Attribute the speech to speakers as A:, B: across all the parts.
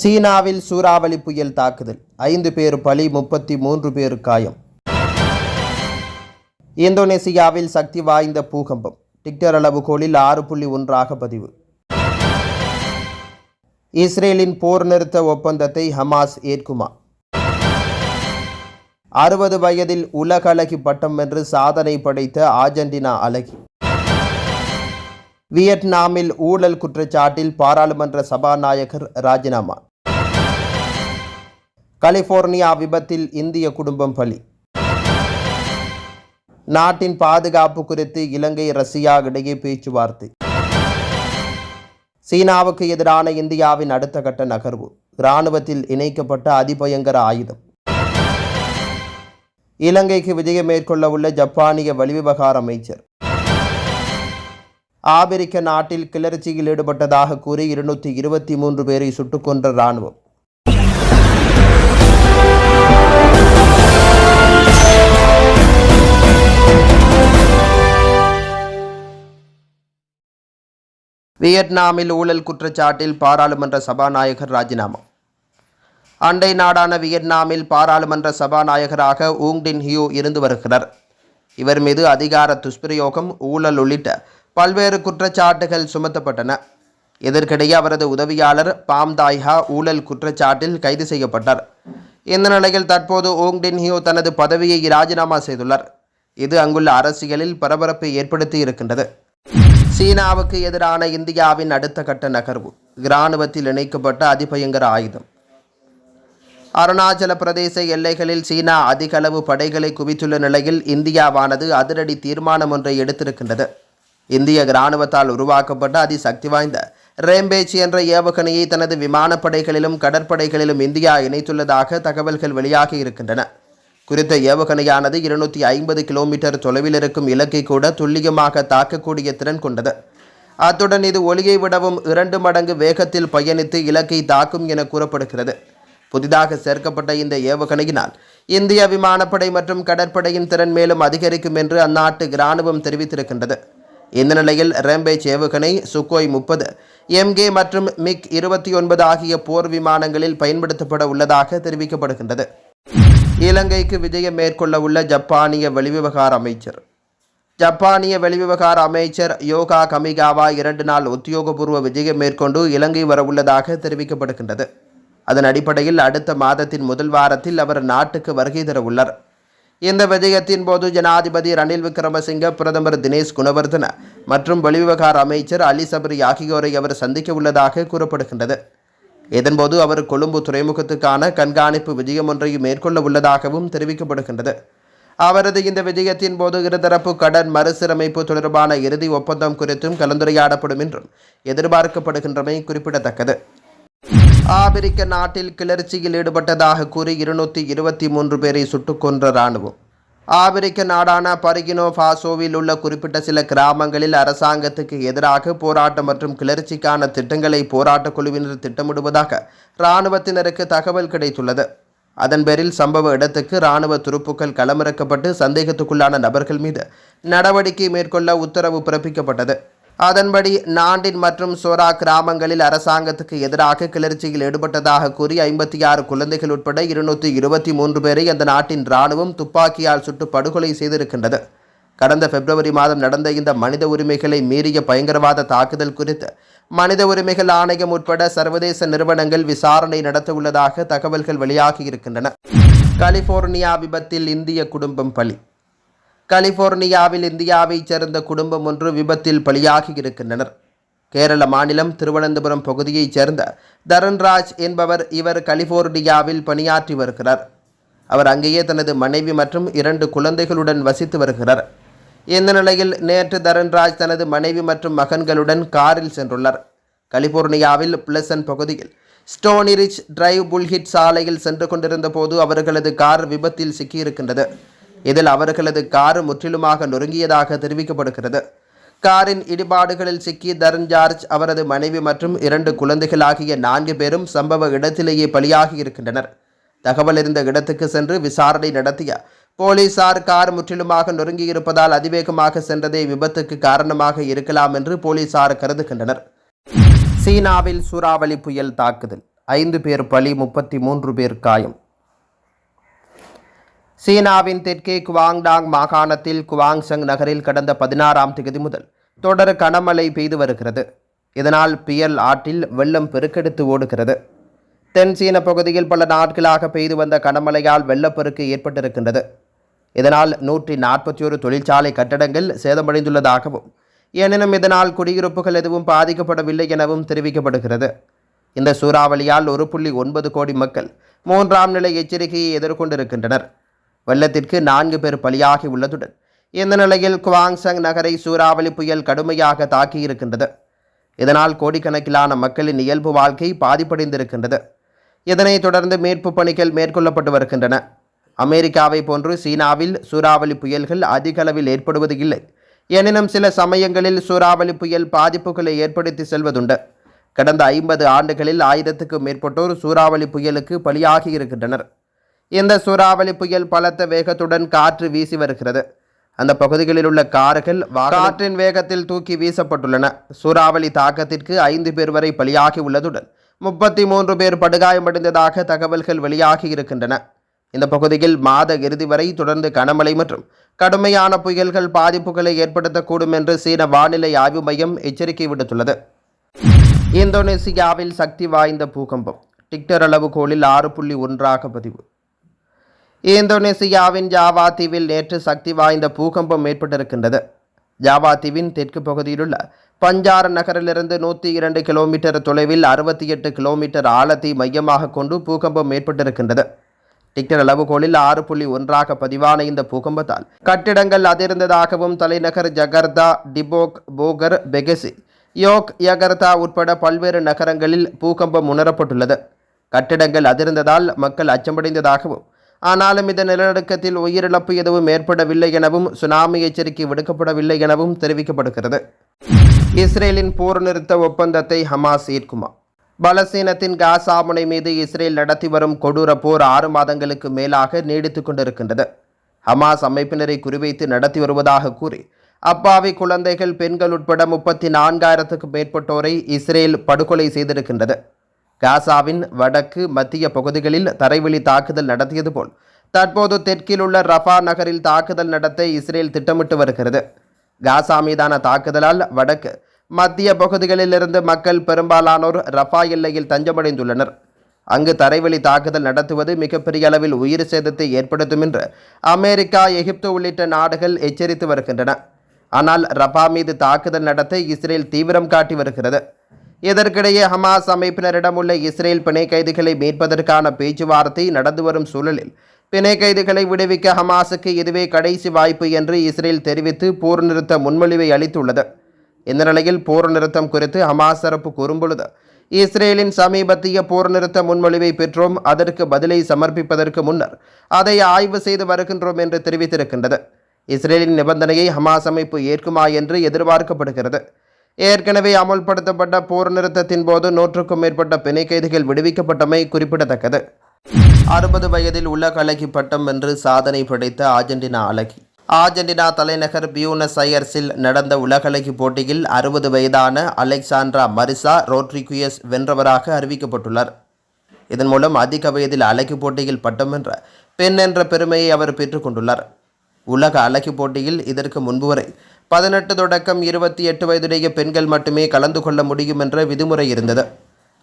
A: சீனாவில் சூறாவளி புயல் தாக்குதல். ஐந்து பேர் பலி முப்பத்தி மூன்று பேர் காயம். இந்தோனேசியாவில் சக்தி வாய்ந்த பூகம்பம். டிக்டர் அளவுகோலில் ஆறு புள்ளி ஒன்றாக பதிவு. இஸ்ரேலின் போர் நிறுத்த ஒப்பந்தத்தை ஹமாஸ் ஏற்குமா? அறுபது வயதில் உலக அழகி பட்டம் வென்று சாதனை படைத்த ஆர்ஜென்டினா அழகி. வியட்நாமில் ஊழல் குற்றச்சாட்டில் பாராளுமன்ற சபாநாயகர் ராஜினாமா. கலிபோர்னியா விபத்தில் இந்திய குடும்பம் பலி. நாட்டின் பாதுகாப்பு குறித்து இலங்கை ரஷ்யா இடையே பேச்சுவார்த்தை. சீனாவுக்கு எதிரான இந்தியாவின் அடுத்த கட்ட நகர்வு. இராணுவத்தில் இணைக்கப்பட்ட அதிபயங்கர ஆயுதம். இலங்கைக்கு விஜயம் மேற்கொள்ள உள்ள ஜப்பானிய வெளிவிவகார அமைச்சர். ஆபிரிக்க நாட்டில் கிளர்ச்சியில் ஈடுபட்டதாக கூறி இருநூற்றி இருபத்தி மூன்று பேரை சுட்டுக்கொன்ற இராணுவம். வியட்நாமில் ஊழல் குற்றச்சாட்டில் பாராளுமன்ற சபாநாயகர் ராஜினாமா. அண்டை நாடான வியட்நாமில் பாராளுமன்ற சபாநாயகராக ஊங்டின் ஹியூ இருந்து வருகிறார். இவர் மீது அதிகார துஷ்பிரயோகம் ஊழல் உள்ளிட்ட பல்வேறு குற்றச்சாட்டுகள் சுமத்தப்பட்டன. இதற்கிடையே அவரது உதவியாளர் பாம் தாய்ஹா ஊழல் குற்றச்சாட்டில் கைது செய்யப்பட்டார். இந்த நிலையில் தற்போது ஓங்டின் ஹியூ தனது பதவியை ராஜினாமா செய்துள்ளார். இது அங்குள்ள அரசியலில் பரபரப்பை ஏற்படுத்தி இருக்கின்றது. சீனாவுக்கு எதிரான இந்தியாவின் அடுத்த கட்ட நகர்வு. இராணுவத்தில் இணைக்கப்பட்ட அதிபயங்கர ஆயுதம். அருணாச்சல பிரதேச எல்லைகளில் சீனா அதிக அளவு படைகளை குவித்துள்ள நிலையில் இந்தியாவானது அதிரடி தீர்மானம் ஒன்றை எடுத்திருக்கின்றது. இந்திய இராணுவத்தால் உருவாக்கப்பட்ட அதிசக்தி வாய்ந்த ரேம்பேஜ் என்ற ஏவுகணையை தனது விமானப்படைகளிலும் கடற்படைகளிலும் இந்தியா இணைத்துள்ளதாக தகவல்கள் வெளியாகி இருக்கின்றன. குறித்த ஏவுகணையானது இருநூற்றி ஐம்பது கிலோமீட்டர் தொலைவில் இருக்கும் இலக்கை கூட துல்லியமாக தாக்கக்கூடிய திறன் கொண்டது. அத்துடன் இது ஒளியை விடவும் இரண்டு மடங்கு வேகத்தில் பயணித்து இலக்கை தாக்கும் என கூறப்படுகிறது. புதிதாக சேர்க்கப்பட்ட இந்த ஏவுகணையினால் இந்திய விமானப்படை மற்றும் கடற்படையின் திறன் மேலும் அதிகரிக்கும் என்று அந்நாட்டு இராணுவம் தெரிவித்திருக்கின்றது. இந்த நிலையில் ரேம்பேஜ் ஏவுகணை சுக்கோய் முப்பது எம்கே மற்றும் மிக் இருபத்தி ஒன்பது ஆகிய போர் விமானங்களில் பயன்படுத்தப்பட உள்ளதாக தெரிவிக்கப்படுகின்றது. இலங்கைக்கு விஜயம் மேற்கொள்ள உள்ள ஜப்பானிய வெளிவிவகார அமைச்சர். ஜப்பானிய வெளிவிவகார அமைச்சர் யோகா கமிகாவா இரண்டு நாள் உத்தியோகபூர்வ விஜயம் மேற்கொண்டு இலங்கை வரவுள்ளதாக தெரிவிக்கப்படுகின்றது. அதன் அடிப்படையில் அடுத்த மாதத்தின் முதல் வாரத்தில் அவர் நாட்டுக்கு வருகை தர உள்ளார். இந்த விஜயத்தின் போது ஜனாதிபதி ரணில் விக்ரமசிங்க பிரதமர் தினேஷ் குணவர்தன மற்றும் வெளிவிவகார அமைச்சர் அலி சபரி ஆகியோரை அவர் சந்திக்க உள்ளதாக கூறப்படுகின்றது. இதன்போது அவர் கொழும்பு துறைமுகத்துக்கான கண்காணிப்பு விஜயம் ஒன்றையும் மேற்கொள்ள உள்ளதாகவும் தெரிவிக்கப்படுகின்றது. அவரது இந்த விஜயத்தின் போது இருதரப்பு கடன் மறுசீரமைப்பு தொடர்பான இறுதி ஒப்பந்தம் குறித்தும் கலந்துரையாடப்படும் என்றும் எதிர்பார்க்கப்படுகின்றமை குறிப்பிடத்தக்கது. ஆப்பிரிக்க நாட்டில் கிளர்ச்சியில் ஈடுபட்டதாக கூறி இருநூற்றி இருபத்தி மூன்று பேரை சுட்டுக் கொன்ற இராணுவம். ஆபிரிக்க நாடான பருகினோ ஃபாசோவில் உள்ள குறிப்பிட்ட சில கிராமங்களில் அரசாங்கத்துக்கு எதிராக போராட்டம் மற்றும் கிளர்ச்சிக்கான திட்டங்களை போராட்டக் குழுவினர் திட்டமிடுவதாக இராணுவத்தினருக்கு தகவல் கிடைத்துள்ளது. அதன் பேரில் சம்பவ இடத்துக்கு இராணுவ துருப்புக்கள் களமிறக்கப்பட்டு சந்தேகத்துக்குள்ளான நபர்கள் மீது நடவடிக்கை மேற்கொள்ள உத்தரவு பிறப்பிக்கப்பட்டது. அதன்படி நாண்டின் மற்றும் சோரா கிராமங்களில் அரசாங்கத்துக்கு எதிராக கிளர்ச்சியில் ஈடுபட்டதாக கூறி ஐம்பத்தி ஆறு குழந்தைகள் உட்பட இருநூற்றி இருபத்தி மூன்று பேரை அந்த நாட்டின் இராணுவம் துப்பாக்கியால் சுட்டு படுகொலை செய்திருக்கின்றது. கடந்த பிப்ரவரி மாதம் நடந்த இந்த மனித உரிமைகளை மீறிய பயங்கரவாத தாக்குதல் குறித்து மனித உரிமைகள் ஆணையம் உட்பட சர்வதேச நிறுவனங்கள் விசாரணை நடத்தவுள்ளதாக தகவல்கள் வெளியாகி இருக்கின்றன. கலிபோர்னியா விபத்தில் இந்திய குடும்பம் பலி. கலிபோர்னியாவில் இந்தியாவைச் சேர்ந்த குடும்பம் ஒன்று விபத்தில் பலியாகி இருக்கின்றனர். கேரள மாநிலம் திருவனந்தபுரம் பகுதியைச் சேர்ந்த தரன்ராஜ் என்பவர் இவர் கலிபோர்னியாவில் பணியாற்றி வருகிறார். அவர் அங்கேயே தனது மனைவி மற்றும் இரண்டு குழந்தைகளுடன் வசித்து வருகிறார். இந்த நிலையில் நேற்று தரன்ராஜ் தனது மனைவி மற்றும் மகன்களுடன் காரில் சென்றுள்ளார். கலிபோர்னியாவில் பிளசன் பகுதியில் ஸ்டோனிரிச் டிரைவ் புல்ஹிட் சாலையில் சென்று கொண்டிருந்த போது அவர்களது கார் விபத்தில் சிக்கியிருக்கின்றது. இதில் அவர்களது கார் முற்றிலுமாக நொறுங்கியதாக தெரிவிக்கப்படுகிறது. காரின் இடிபாடுகளில் சிக்கி தரன் ஜார்ஜ் அவரது மனைவி மற்றும் இரண்டு குழந்தைகள் ஆகிய நான்கு பேரும் சம்பவ இடத்திலேயே பலியாகி இருக்கின்றனர். தகவல் இருந்த இடத்துக்கு சென்று விசாரணை நடத்திய போலீசார் கார் முற்றிலுமாக நொறுங்கியிருப்பதால் அதிவேகமாக சென்றதே விபத்துக்கு காரணமாக இருக்கலாம் என்று போலீசார் கருதுகின்றனர். சீனாவில் சூறாவளி புயல் தாக்குதல். ஐந்து பேர் பலி முப்பத்தி மூன்று பேர் காயம். சீனாவின் தெற்கே குவாங்டாங் மாகாணத்தில் குவாங்சங் நகரில் கடந்த பதினாறாம் தேதி முதல் தொடர் கனமழை பெய்து வருகிறது. இதனால் பியல் ஆற்றில் வெள்ளம் பெருக்கெடுத்து ஓடுகிறது. தென் சீன பகுதியில் பல நாட்களாக பெய்து வந்த கனமழையால் வெள்ளப்பெருக்கு ஏற்பட்டிருக்கின்றது. இதனால் நூற்றி நாற்பத்தி ஒரு தொழிற்சாலை கட்டடங்கள் சேதமடைந்துள்ளதாகவும் எனினும் இதனால் குடியிருப்புகள் எதுவும் பாதிக்கப்படவில்லை எனவும் தெரிவிக்கப்படுகிறது. இந்த சூறாவளியால் ஒரு புள்ளி ஒன்பது கோடி மக்கள் மூன்றாம் நிலை எச்சரிக்கையை எதிர்கொண்டிருக்கின்றனர். வெள்ளத்திற்கு நான்கு பேர் பலியாகி உள்ளதுடன் இந்த நிலையில் குவாங்சங் நகரை சூறாவளி புயல் கடுமையாக தாக்கியிருக்கின்றது. இதனால் கோடிக்கணக்கிலான மக்களின் இயல்பு வாழ்க்கை பாதிப்படைந்திருக்கின்றது. இதனைத் தொடர்ந்து மீட்பு பணிகள் மேற்கொள்ளப்பட்டு வருகின்றன. அமெரிக்காவை போன்று சீனாவில் சூறாவளி புயல்கள் அதிக அளவில் ஏற்படுவது இல்லை. எனினும் சில சமயங்களில் சூறாவளி புயல் பாதிப்புகளை ஏற்படுத்தி செல்வதுண்டு. கடந்த ஐம்பது ஆண்டுகளில் ஆயிரத்துக்கும் மேற்பட்டோர் சூறாவளி புயலுக்கு பலியாகி இருக்கின்றனர். இந்த சூறாவளி புயல் பலத்த வேகத்துடன் காற்று வீசி வருகிறது. அந்த பகுதிகளில் உள்ள கார்கள் காற்றின் வேகத்தில் தூக்கி வீசப்பட்டுள்ளன. சூறாவளி தாக்கத்திற்கு ஐந்து பேர் வரை பலியாகி உள்ளதுடன் முப்பத்தி மூன்று பேர் படுகாயமடைந்ததாக தகவல்கள் வெளியாகி இருக்கின்றன. இந்த பகுதியில் மாத இறுதி வரை தொடர்ந்து கனமழை மற்றும் கடுமையான புயல்கள் பாதிப்புகளை ஏற்படுத்தக்கூடும் என்று சீன வானிலை ஆய்வு மையம் எச்சரிக்கை விடுத்துள்ளது. இந்தோனேசியாவில் சக்தி வாய்ந்த பூகம்பம் டிக்டர் அளவுகோலில் ஆறு புள்ளி ஒன்றாக பதிவு. இந்தோனேசியாவின் ஜாவா தீவில் நேற்று சக்தி வாய்ந்த பூகம்பம் ஏற்பட்டிருக்கின்றது. ஜாவா தீவின் தெற்கு பகுதியிலுள்ள பஞ்சார நகரிலிருந்து நூற்றி இரண்டு கிலோமீட்டர் தொலைவில் அறுபத்தி எட்டு கிலோமீட்டர் ஆழத்தை மையமாக கொண்டு பூகம்பம் ஏற்பட்டிருக்கின்றது. டிக்டர் அளவுகோலில் ஆறு புள்ளி ஒன்றாக பதிவான இந்த பூகம்பத்தால் கட்டிடங்கள் அதிர்ந்ததாகவும் தலைநகர் ஜகர்தா டிபோக் போகர் பெகசி யோக் யகர்தா உட்பட பல்வேறு நகரங்களில் பூகம்பம் உணரப்பட்டுள்ளது. கட்டிடங்கள் அதிர்ந்ததால் மக்கள் அச்சமடைந்ததாகவும் ஆனாலும் இந்த நிலநடுக்கத்தில் உயிரிழப்பு எதுவும் ஏற்படவில்லை எனவும் சுனாமி எச்சரிக்கை விடுக்கப்படவில்லை எனவும் தெரிவிக்கப்படுகிறது. இஸ்ரேலின் போர் நிறுத்த ஒப்பந்தத்தை ஹமாஸ் ஏற்குமா? பலஸ்தீனத்தின் காசா முனை மீது இஸ்ரேல் நடத்தி வரும் கொடூர போர் ஆறு மாதங்களுக்கு மேலாக நீடித்துக் கொண்டிருக்கின்றது. ஹமாஸ் அமைப்பினரை குறிவைத்து நடத்தி வருவதாக கூறி அப்பாவி குழந்தைகள் பெண்கள் உட்பட முப்பத்தி நான்காயிரத்துக்கும் மேற்பட்டோரை இஸ்ரேல் படுகொலை செய்திருக்கின்றது. காசாவின் வடக்கு மத்திய பகுதிகளில் தரைவழி தாக்குதல் நடத்தியது போல் தற்போது தெற்கில் உள்ள ரஃபா நகரில் தாக்குதல் நடத்த இஸ்ரேல் திட்டமிட்டு வருகிறது. காசா மீதான தாக்குதலால் வடக்கு மத்திய பகுதிகளிலிருந்து மக்கள் பெரும்பாலானோர் ரஃபா எல்லையில் தஞ்சமடைந்துள்ளனர். அங்கு தரைவழி தாக்குதல் நடத்துவது மிகப்பெரிய அளவில் உயிர் சேதத்தை ஏற்படுத்தும் என்று அமெரிக்கா எகிப்து உள்ளிட்ட நாடுகள் எச்சரித்து வருகின்றன. ஆனால் ரஃபா மீது தாக்குதல் நடத்த இஸ்ரேல் தீவிரம் காட்டி வருகிறது. இதற்கிடையே ஹமாஸ் அமைப்பினரிடம் உள்ள இஸ்ரேல் பிணை கைதிகளை மீட்பதற்கான பேச்சுவார்த்தை நடந்து வரும் சூழலில் பிணை கைதிகளை விடுவிக்க ஹமாஸுக்கு இதுவே கடைசி வாய்ப்பு என்று இஸ்ரேல் தெரிவித்து போர் நிறுத்த முன்மொழிவை அளித்துள்ளது. இந்த நிலையில் போர் நிறுத்தம் குறித்து ஹமாஸ் தரப்பு கூறும்பொழுது இஸ்ரேலின் சமீபத்திய போர் நிறுத்த முன்மொழிவை பெற்றோம் அதற்கு பதிலை சமர்ப்பிப்பதற்கு முன்னர் அதை ஆய்வு செய்து வருகின்றோம் என்று தெரிவித்திருக்கின்றது. இஸ்ரேலின் நிபந்தனையை ஹமாஸ் அமைப்பு ஏற்குமா என்று எதிர்பார்க்கப்படுகிறது. ஏற்கனவே அமல்படுத்தப்பட்ட போர் நிறுத்தத்தின் போது நூற்றுக்கும் மேற்பட்ட பிணை கைதிகள் விடுவிக்கப்பட்டமை குறிப்பிடத்தக்கது. அறுபது வயதில் உலக அழகி பட்டம் வென்று சாதனை படைத்த ஆர்ஜென்டினா அழகி. ஆர்ஜென்டினா தலைநகர் பியூனஸ் அயர்ஸில் நடந்த உலகலகி போட்டியில் அறுபது வயதான அலெக்சாண்ட்ரா மரிசா ரோட்ரிகுயஸ் வென்றவராக அறிவிக்கப்பட்டுள்ளார். இதன் மூலம் அதிக வயதில் அழகி போட்டியில் பட்டம் வென்ற பெண் என்ற பெருமையை அவர் பெற்றுக்கொண்டுள்ளார் உலக அழகி போட்டியில் இதற்கு முன்பு வரை பதினெட்டு தொடக்கம் இருபத்தி எட்டு வயதுடைய பெண்கள் மட்டுமே கலந்து கொள்ள முடியும் என்ற விதிமுறை இருந்தது.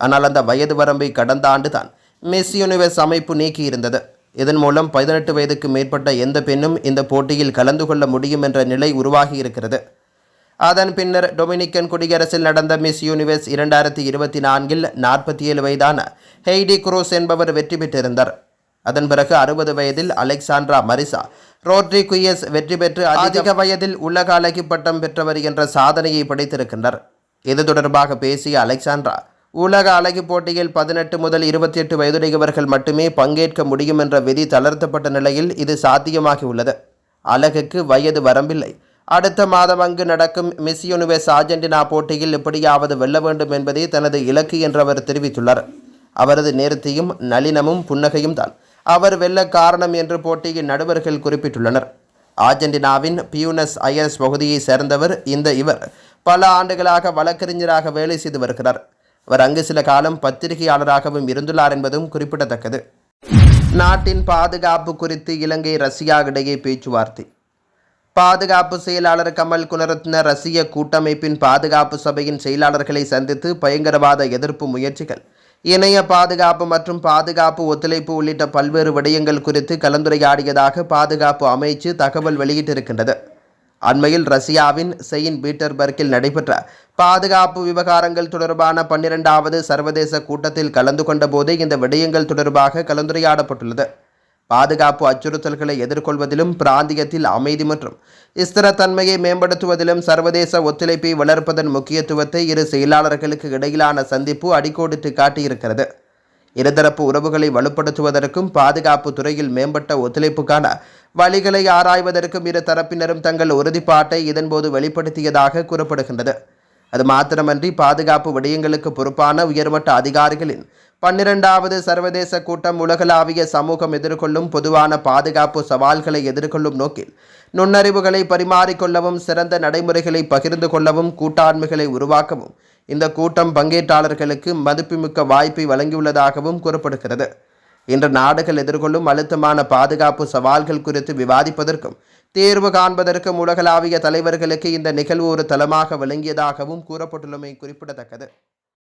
A: ஆனால் அந்த வயது வரம்பை கடந்த ஆண்டு தான் மிஸ் யூனிவர்ஸ் அமைப்பு நீக்கியிருந்தது. இதன் மூலம் பதினெட்டு வயதுக்கு மேற்பட்ட எந்த பெண்ணும் இந்த போட்டியில் கலந்து கொள்ள முடியும் என்ற நிலை உருவாகி இருக்கிறது அதன் பின்னர் டொமினிக்கன் குடியரசில் நடந்த மிஸ் யூனிவர்ஸ் இரண்டாயிரத்தி இருபத்தி நான்கில் நாற்பத்தி ஏழு வயதான ஹெய்டி குரோஸ் என்பவர் வெற்றி பெற்றிருந்தார். அதன் பிறகு அறுபது வயதில் அலெக்சாண்ட்ரா மரிசா ரோட்ரி குயஸ் வெற்றி பெற்று அதிக வயதில் உலக அழகி பட்டம் பெற்றவர் என்ற சாதனையை படைத்திருக்கின்றார் இது தொடர்பாக பேசிய அலெக்சாண்ட்ரா உலக அழகி போட்டியில் பதினெட்டு முதல் இருபத்தி எட்டு வயதுடையவர்கள் மட்டுமே பங்கேற்க முடியும் என்ற விதி தளர்த்தப்பட்ட நிலையில் இது சாத்தியமாகி உள்ளது அழகுக்கு வயது வரம்பில்லை. அடுத்த மாதம் அங்கு நடக்கும் மிஸ் யூனிவர்ஸ் அர்ஜென்டினா போட்டியில் எப்படியாவது வெல்ல வேண்டும் என்பதே தனது இலக்கு என்று அவர் தெரிவித்துள்ளார். அவரது நேர்த்தியும் நளினமும் புன்னகையும் தான் அவர் வெல்ல காரணம் என்று போட்டியின் நடுவர்கள் குறிப்பிட்டுள்ளனர். ஆர்ஜென்டினாவின் பியூனஸ் அயர்ஸ் பகுதியைச் சேர்ந்தவர் இந்த இவர். பல ஆண்டுகளாக வழக்கறிஞராக வேலை செய்து வருகிறார். அவர் அங்கு சில காலம் பத்திரிகையாளராகவும் இருந்துள்ளார் என்பதும் குறிப்பிடத்தக்கது. நாட்டின் பாதுகாப்பு குறித்து இலங்கை ரஷ்யா இடையே பேச்சுவார்த்தை. பாதுகாப்பு செயலாளர் கமல் குணரத்ன ரஷ்ய கூட்டமைப்பின் பாதுகாப்பு சபையின் செயலாளர்களை சந்தித்து பயங்கரவாத எதிர்ப்பு முயற்சிகள். இணைய பாதுகாப்பு மற்றும் பாதுகாப்பு ஒத்துழைப்பு உள்ளிட்ட பல்வேறு விடயங்கள் குறித்து கலந்துரையாடியதாக பாதுகாப்பு அமைச்சு தகவல் வெளியிட்டிருக்கின்றது. அண்மையில் ரஷ்யாவின் செயின்ட் பீட்டர்பர்க்கில் நடைபெற்ற பாதுகாப்பு விவகாரங்கள் தொடர்பான பன்னிரெண்டாவது சர்வதேச கூட்டத்தில் கலந்து கொண்டபோது இந்த விடயங்கள் தொடர்பாக கலந்துரையாடப்பட்டுள்ளது. பாதுகாப்பு அச்சுறுத்தல்களை எதிர்கொள்வதிலும் பிராந்தியத்தில் அமைதி மற்றும் ஸ்திரத்தன்மையை மேம்படுத்துவதிலும் சர்வதேச ஒத்துழைப்பை வளர்ப்பதன் முக்கியத்துவத்தை இரு செயலாளர்களுக்கு இடையிலான சந்திப்பு அடிக்கோடிட்டு காட்டியிருக்கிறது. இருதரப்பு உறவுகளை வலுப்படுத்துவதற்கும் பாதுகாப்பு துறையில் மேம்பட்ட ஒத்துழைப்புக்கான வழிகளை ஆராய்வதற்கும் இரு தரப்பினரும் தங்கள் உறுதிப்பாட்டை இதன்போது வெளிப்படுத்தியதாக கூறப்படுகின்றது. அது மாத்திரமன்றி பாதுகாப்பு விடயங்களுக்கு பொறுப்பான உயர்மட்ட அதிகாரிகளின் பன்னிரெண்டாவது சர்வதேச கூட்டம் உலகளாவிய சமூகம் எதிர்கொள்ளும் பொதுவான பாதுகாப்பு சவால்களை எதிர்கொள்ளும் நோக்கில் நுண்ணறிவுகளை பரிமாறிக்கொள்ளவும் சிறந்த நடைமுறைகளை பகிர்ந்து கொள்ளவும் கூட்டாண்மைகளை உருவாக்கவும் இந்த கூட்டம் பங்கேற்றாளர்களுக்கு மதிப்புமிக்க வாய்ப்பை வழங்கியுள்ளதாகவும் கூறப்படுகிறது. இன்று நாடுகள் எதிர்கொள்ளும் அழுத்தமான பாதுகாப்பு சவால்கள் குறித்து விவாதிப்பதற்கும் தேர்வு காண்பதற்கும் உலகளாவிய தலைவர்களுக்கு இந்த நிகழ்வு ஒரு தளமாக விளங்கியதாகவும் கூறப்பட்டுள்ளமை குறிப்பிடத்தக்கது.